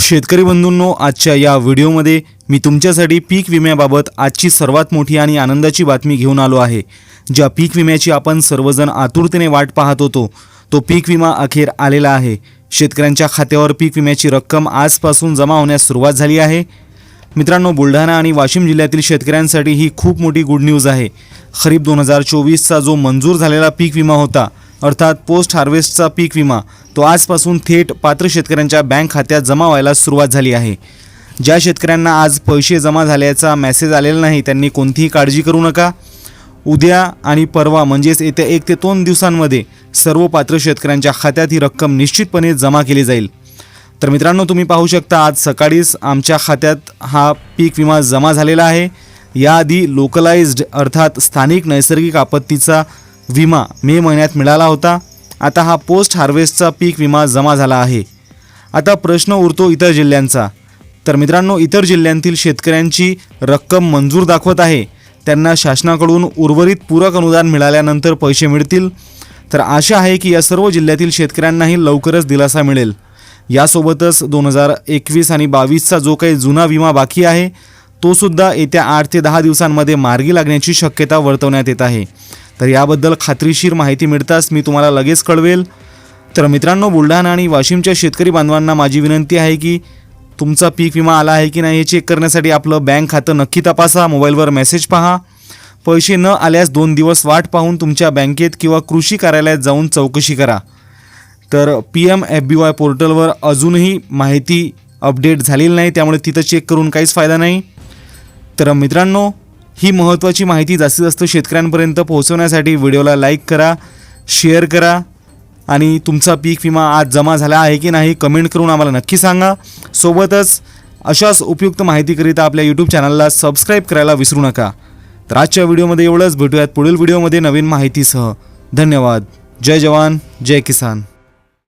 शेतकरी बंधूंनो आजच्या या व्हिडिओमध्ये मी तुमच्यासाठी पीक विम्याबाबत आजची सर्वात मोठी आणि आनंदाची बातमी घेऊन आलो आहे. ज्या पीक विम्याची आपण सर्वजण आतुरतेने वाट पाहत होतो तो पीक विमा अखेर आलेला आहे. शेतकऱ्यांच्या खात्यावर पीक विम्याची रक्कम आजपासून जमा होण्यास सुरुवात झाली आहे. मित्रांनो बुलढाणा आणि वाशिम जिल्ह्यातील शेतकऱ्यांसाठी ही खूप मोठी गुड न्यूज आहे. खरीप दोन हजार चोवीसचा जो मंजूर झालेला पीक विमा होता अर्थात पोस्ट हार्वेस्टचा पीक विमा. तो आजपासून थेट पात्र शेतकऱ्यांच्या बँक खात्यात जमा व्हायला सुरुवात झाली आहे. ज्या शेतकऱ्यांना आज पैसे जमा झाल्याचा मेसेज आलेला नाही त्यांनी कोणतीही काळजी करू नका. उद्या आणि परवा म्हणजेच येत्या एक ते दोन दिवसांमध्ये सर्व पात्र शेतकऱ्यांच्या खात्यात ही रक्कम निश्चितपणे जमा केली जाईल. तर मित्रांनो तुम्ही पाहू शकता आज सकाळीच आमच्या खात्यात हा पीक विमा जमा झालेला आहे. याआधी लोकलाइज्ड अर्थात स्थानिक नैसर्गिक आपत्तीचा विमा मे महिन्यात मिळाला होता. आता हा पोस्ट हार्वेस्टचा पीक विमा जमा झाला आहे. आता प्रश्न उरतो इतर जिल्ह्यांचा. तर मित्रांनो इतर जिल्ह्यांतील शेतकऱ्यांची रक्कम मंजूर दाखवत आहे. त्यांना शासनाकडून उर्वरित पूरक अनुदान मिळाल्यानंतर पैसे मिळतील. तर आशा आहे की या सर्व जिल्ह्यातील शेतकऱ्यांनाही लवकरच दिलासा मिळेल. यासोबतच दोन हजार एकवीस आणि बावीसचा जो काही जुना विमा बाकी आहे तोसुद्धा येत्या आठ ते दहा दिवसांमध्ये मार्गी लागण्याची शक्यता वर्तवण्यात येत आहे. तर याबद्दल खात्रीशीर माहिती मिळताच मी तुम्हाला लगेच कळवेल. तर मित्रांनो बुलढाणा आणि वाशिमच्या शेतकरी बांधवांना माझी विनंती आहे की तुमचा पीक विमा आला आहे की नाही हे चेक करण्यासाठी आपलं बँक खातं नक्की तपासा मोबाईलवर मेसेज पहा. पैसे न आल्यास दोन दिवस वाट पाहून तुमच्या बँकेत किंवा कृषी कार्यालयात जाऊन चौकशी करा. तर P M F B Y पोर्टलवर अजूनही माहिती अपडेट झालेली नाही त्यामुळे तिथं चेक करून काहीच फायदा नाही. तर मित्रांनो ही महत्त्वाची माहिती जास्तीत जास्त शेतकऱ्यांपर्यंत पोहोचवण्यासाठी व्हिडिओला लाईक करा शेअर करा आणि तुमचा पीक विमा आज जमा झाला आहे की नाही कमेंट करून आम्हाला नक्की सांगा. सोबतच अशाच उपयुक्त माहितीकरिता आपल्या यूट्यूब चॅनलला सबस्क्राईब करायला विसरू नका. तर आजच्या व्हिडिओमध्ये एवढंच. भेटूयात पुढील व्हिडिओमध्ये नवीन माहितीसह. धन्यवाद. जय जवान जय किसान.